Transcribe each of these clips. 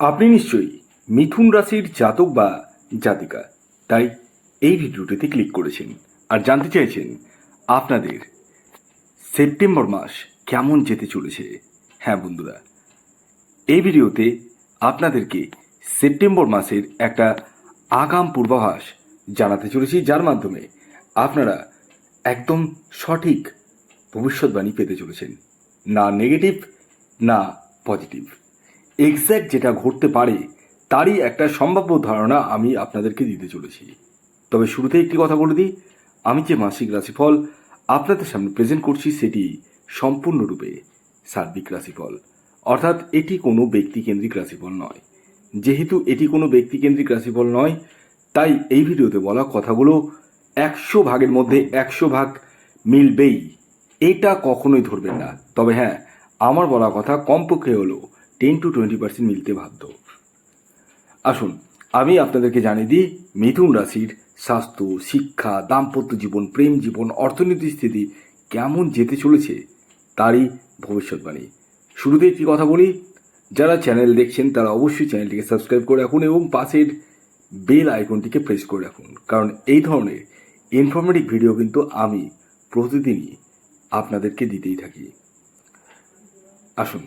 আপনি নিশ্চয়ই মিথুন রাশির জাতক বা জাতিকা, তাই এই ভিডিওটিতে ক্লিক করেছেন আর জানতে চাইছেন আপনাদের সেপ্টেম্বর মাস কেমন যেতে চলেছে। হ্যাঁ বন্ধুরা, এই ভিডিওতে আপনাদেরকে সেপ্টেম্বর মাসের একটা আগাম পূর্বাভাস জানাতে চলেছি, যার মাধ্যমে আপনারা একদম সঠিক ভবিষ্যৎবাণী পেতে চলেছেন, না নেগেটিভ, না পজিটিভ। এক্স্যাক্ট যেটা ঘটতে পারে, তারই একটা সম্ভাব্য ধারণা আমি আপনাদেরকে দিতে চলেছি। তবে শুরুতে একটি কথা বলে দিই, আমি যে মাসিক রাশিফল আপনাদের সামনে প্রেজেন্ট করছি সেটি সম্পূর্ণরূপে সার্বিক রাশিফল। অর্থাৎ এটি কোনো ব্যক্তিকেন্দ্রিক রাশিফল নয়। যেহেতু এটি কোনো ব্যক্তিকেন্দ্রিক রাশিফল নয়, তাই এই ভিডিওতে বলা কথাগুলো একশো ভাগের মধ্যে একশো ভাগ মিলবেই। এটা কখনোই ধরবেন না। তবে হ্যাঁ আমার বলা কথা কমপক্ষে হলো টেন টু টোয়েন্টি পার্সেন্ট মিলতে বাধ্য। আসুন, আমি আপনাদেরকে জানিয়ে দিই, মিথুন রাশির স্বাস্থ্য, শিক্ষা, দাম্পত্য জীবন, প্রেম জীবন, অর্থনৈতিক স্থিতি কেমন যেতে চলেছে, তারই ভবিষ্যৎবাণী। শুরুতে একটি কথা বলি, যারা চ্যানেল দেখছেন, তারা অবশ্যই চ্যানেলটিকে সাবস্ক্রাইব করে রাখুন এবং পাশের বেল আইকনটিকে প্রেস করে রাখুন। কারণ এই ধরনের ইনফরমেটিভ ভিডিও কিন্তু আমি প্রতিদিনই আপনাদেরকে দিতেই থাকি। আসুন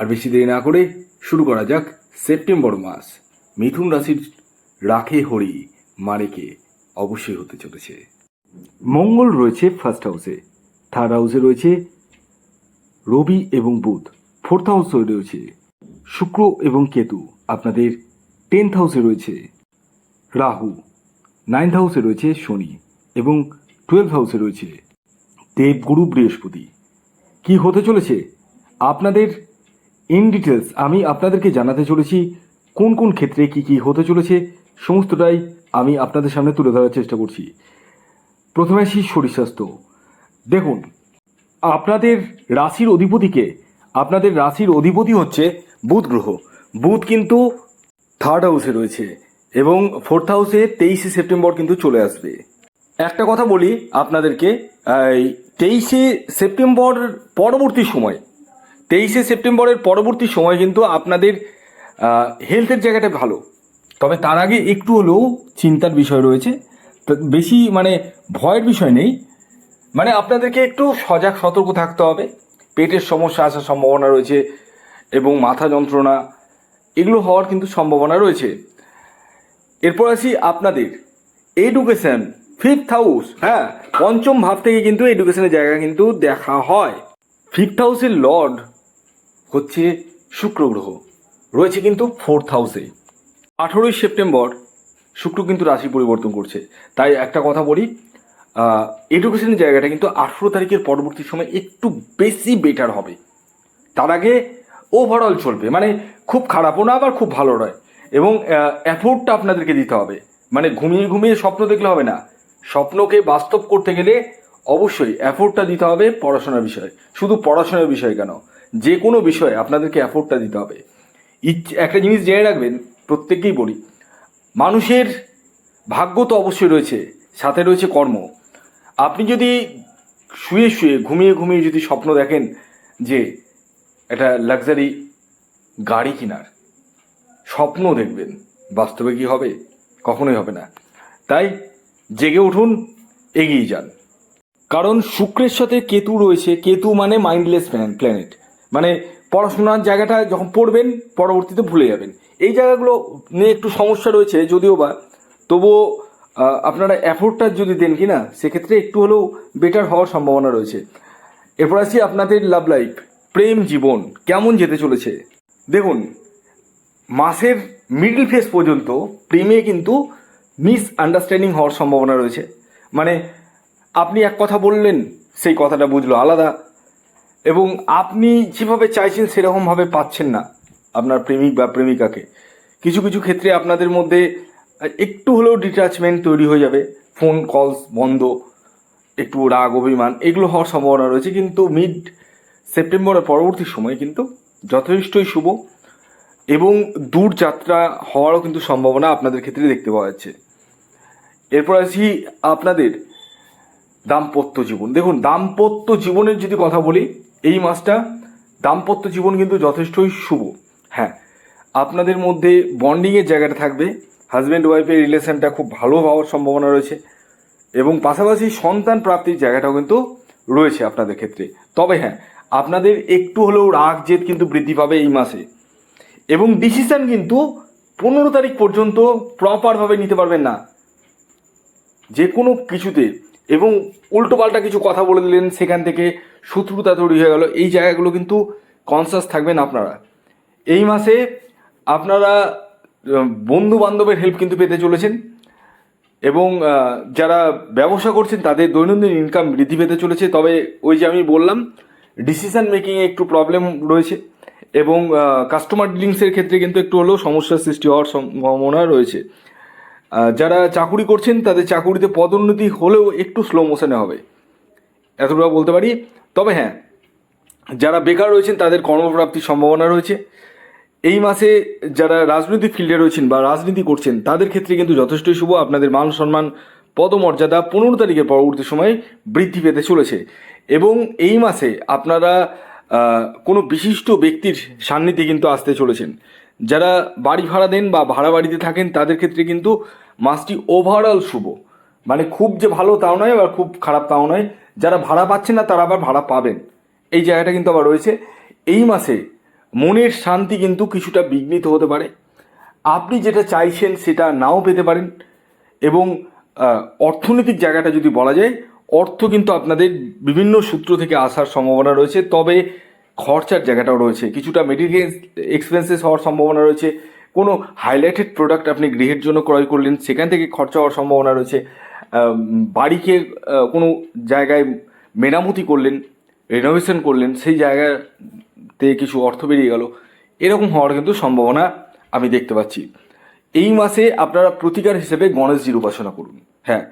আর বেশি দেরি না করে শুরু করা যাক সেপ্টেম্বর মাস। মিথুন রাশির রাখে হরি মারেকে অবশ্যই হতে চলেছে। মঙ্গল রয়েছে ফার্স্ট হাউসে থার্ড হাউসে রয়েছে রবি এবং বুধ ফোর্থ হাউসে রয়েছে শুক্র এবং কেতু, আপনাদের টেন্থ হাউসে রয়েছে রাহু নাইন্থ হাউসে রয়েছে শনি এবং টুয়েলভ হাউসে রয়েছে দেবগুরু বৃহস্পতি। কি হতে চলেছে? আপনাদের ইন ডিটেলস আমি আপনাদেরকে জানাতে চলেছি কোন কোন ক্ষেত্রে কি কি হতে চলেছে। সমস্তটাই আমি আপনাদের সামনে তুলে ধরার চেষ্টা করছি। প্রথমে আসি শরীর স্বাস্থ্য দেখুন, আপনাদের রাশির অধিপতিকে, আপনাদের রাশির অধিপতি হচ্ছে বুধ গ্রহ। বুধ কিন্তু থার্ড হাউসে রয়েছে এবং ফোর্থ হাউসে তেইশে সেপ্টেম্বর কিন্তু চলে আসবে। একটা কথা বলি আপনাদেরকে তেইশে সেপ্টেম্বর পরবর্তী সময় তেইশে সেপ্টেম্বরের পরবর্তী সময় কিন্তু আপনাদের হেলথের জায়গাটা ভালো। তবে তার আগে একটু হলেও চিন্তার বিষয় রয়েছে। বেশি মানে ভয়ের বিষয় নেই। মানে আপনাদেরকে একটু সজাগ, সতর্ক থাকতে হবে। পেটের সমস্যা আসার সম্ভাবনা রয়েছে এবং মাথা যন্ত্রণা, এগুলো হওয়ার কিন্তু সম্ভাবনা রয়েছে। এরপর আসি আপনাদের। এডুকেশন ফিফথ হাউস হ্যাঁ পঞ্চম ভাব থেকে কিন্তু এডুকেশনের জায়গা কিন্তু দেখা হয়। ফিফথ হাউসের লর্ড হচ্ছে শুক্র গ্রহ। রয়েছে কিন্তু ফোর্থ হাউসে আঠেরোই সেপ্টেম্বর শুক্র কিন্তু রাশি পরিবর্তন করছে। তাই একটা কথা বলি এডুকেশনের জায়গাটা কিন্তু আঠেরো তারিখের পরবর্তী সময় একটু বেশি বেটার হবে। তার আগে ওভারঅল চলবে মানে খুব খারাপও না, আবার খুব ভালো নয়। এবং অ্যাফোর্ডটা আপনাদেরকে দিতে হবে। মানে ঘুমিয়ে ঘুমিয়ে স্বপ্ন দেখলে হবে না। স্বপ্নকে বাস্তব করতে গেলে অবশ্যই অ্যাফোর্ডটা দিতে হবে পড়াশোনার বিষয়। শুধু পড়াশোনার বিষয় কেন? যে কোনো বিষয়ে আপনাদেরকে অ্যাফোর্ডটা দিতে হবে। ইচ্ছে একটা জিনিস জেনে রাখবেন, প্রত্যেককেই বলি, মানুষের ভাগ্য তো অবশ্যই রয়েছে, সাথে রয়েছে কর্ম। আপনি যদি শুয়ে শুয়ে, ঘুমিয়ে ঘুমিয়ে যদি স্বপ্ন দেখেন যে একটা লাক্সারি গাড়ি কেনার স্বপ্ন দেখবেন, বাস্তবে কি হবে? কখনোই হবে না। তাই জেগে উঠুন, এগিয়ে যান। কারণ শুক্রের সাথে কেতু রয়েছে, কেতু মানে মাইন্ডলেস প্ল্যানেট মানে পড়াশোনার জায়গাটা যখন পড়বেন, পরবর্তীতে ভুলে যাবেন। এই জায়গাগুলো নিয়ে একটু সমস্যা রয়েছে যদিও বা। তবুও আপনারা অ্যাফোর্ডটা যদি দেন কি না সেক্ষেত্রে একটু হলেও বেটার হওয়ার সম্ভাবনা রয়েছে। এরপর আসি আপনাদের লাভ লাইফ প্রেম জীবন, কেমন যেতে চলেছে? দেখুন, মাসের মিডল ফেস পর্যন্ত প্রেমে কিন্তু মিস আন্ডারস্ট্যান্ডিং হওয়ার সম্ভাবনা রয়েছে। মানে আপনি এক কথা বললেন, সেই কথাটা বুঝলো আলাদা। এবং আপনি যেভাবে চাইছেন সেরকমভাবে পাচ্ছেন না আপনার প্রেমিক বা প্রেমিকাকে। কিছু কিছু ক্ষেত্রে আপনাদের মধ্যে একটু হলেও ডিট্যাচমেন্ট তৈরি হয়ে যাবে। ফোন কলস বন্ধ, একটু রাগ, অভিমান, এগুলো হওয়ার সম্ভাবনা রয়েছে। কিন্তু মিড সেপ্টেম্বরের পরবর্তী সময় কিন্তু যথেষ্টই শুভ এবং দূর যাত্রা হওয়ারও কিন্তু সম্ভাবনা আপনাদের ক্ষেত্রে দেখতে পাওয়া যাচ্ছে। এরপর আসি আপনাদের দাম্পত্য জীবন। দেখুন, দাম্পত্য জীবনের যদি কথা বলি এই মাসটা দাম্পত্য জীবন কিন্তু যথেষ্টই শুভ। হ্যাঁ আপনাদের মধ্যে বন্ডিংয়ের জায়গাটা থাকবে হাজব্যান্ড ওয়াইফের রিলেশনটা খুব ভালো হওয়ার সম্ভাবনা রয়েছে এবং পাশাপাশি সন্তান প্রাপ্তির জায়গাটাও কিন্তু রয়েছে আপনাদের ক্ষেত্রে। তবে হ্যাঁ আপনাদের একটু হলেও রাগ জেদ কিন্তু বৃদ্ধি পাবে এই মাসে এবং ডিসিশন কিন্তু পনেরো তারিখ পর্যন্ত প্রপারভাবে নিতে পারবেন না। যে কোনো কিছুতে এবং উল্টোপাল্টা কিছু কথা বলে দিলেন, সেখান থেকে শত্রুতা তৈরি হয়ে গেল। এই জায়গাগুলো কিন্তু কনসাস থাকবেন আপনারা। এই মাসে আপনারা বন্ধু বান্ধবের হেল্প কিন্তু পেতে চলেছেন এবং যারা ব্যবসা করছেন, তাদের দৈনন্দিন ইনকাম বৃদ্ধি পেতে চলেছে। তবে ওই যে আমি বললাম ডিসিশন মেকিংয়ে একটু প্রবলেম রয়েছে এবং কাস্টমার ডিলিংসের ক্ষেত্রে কিন্তু একটু হলেও সমস্যার সৃষ্টি হওয়ার সম্ভাবনা রয়েছে। যারা চাকুরি করছেন, তাদের চাকুরিতে পদোন্নতি হলেও একটু স্লো মোশনে হবে। এতটা বলতে পারি। তবে হ্যাঁ যারা বেকার রয়েছেন, তাদের কর্মপ্রাপ্তির সম্ভাবনা রয়েছে। এই মাসে যারা রাজনৈতিক ফিল্ডে রয়েছেন বা রাজনীতি করছেন, তাদের ক্ষেত্রে কিন্তু যথেষ্টই শুভ। আপনাদের মান সম্মান, পদমর্যাদা পনেরো তারিখের পরবর্তী সময়ে বৃদ্ধি পেতে চলেছে। এবং এই মাসে আপনারা কোনো বিশিষ্ট ব্যক্তির সান্নিধ্যে কিন্তু আসতে চলেছেন। যারা বাড়ি ভাড়া দেন বা ভাড়া বাড়িতে থাকেন, তাদের ক্ষেত্রে কিন্তু মাসটি ওভারঅল শুভ। মানে খুব যে ভালো তাও নয়, আবার খুব খারাপ তাও নয়। যারা ভাড়া পাচ্ছেন না, তারা আবার ভাড়া পাবেন। এই জায়গাটা কিন্তু আবার রয়েছে। এই মাসে মনের শান্তি কিন্তু কিছুটা বিঘ্নিত হতে পারে। আপনি যেটা চাইছেন, সেটা নাও পেতে পারেন। এবং অর্থনৈতিক জায়গাটা যদি বলা যায়, অর্থ কিন্তু আপনাদের বিভিন্ন সূত্র থেকে আসার সম্ভাবনা রয়েছে। তবে খরচার জায়গাটাও রয়েছে। কিছুটা মেডিকেল এক্সপেন্সেস হওয়ার সম্ভাবনা রয়েছে। কোনো হাইলাইটেড প্রোডাক্ট আপনি গৃহের জন্য ক্রয় করলেন, সেখান থেকে খরচা হওয়ার সম্ভাবনা রয়েছে। বাড়িকে কোনো জায়গায় মেরামতি করলেন রেনোভেশন করলেন, সেই জায়গাতে কিছু অর্থ বেরিয়ে গেল। এরকম হওয়ার কিন্তু সম্ভাবনা আমি দেখতে পাচ্ছি। এই মাসে আপনারা প্রতিকার হিসেবে গণেশজির উপাসনা করুন। হ্যাঁ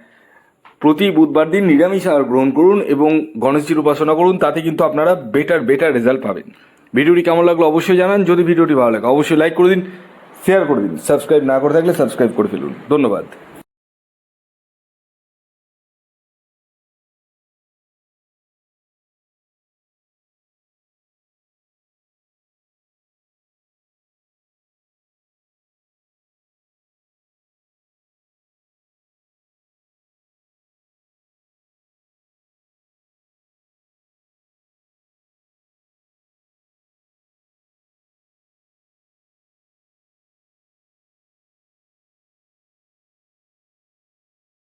প্রতি বুধবার দিন নিরামিষ আহার গ্রহণ করুন এবং গণেশজির উপাসনা করুন, তাতে কিন্তু আপনারা বেটার বেটার রেজাল্ট পাবেন। ভিডিওটি কেমন লাগল অবশ্যই জানান, যদি ভিডিওটি ভালো লাগে অবশ্যই লাইক করে দিন শেয়ার করে দিন। সাবস্ক্রাইব না করে থাকলে সাবস্ক্রাইব করে ফেলুন। ধন্যবাদ।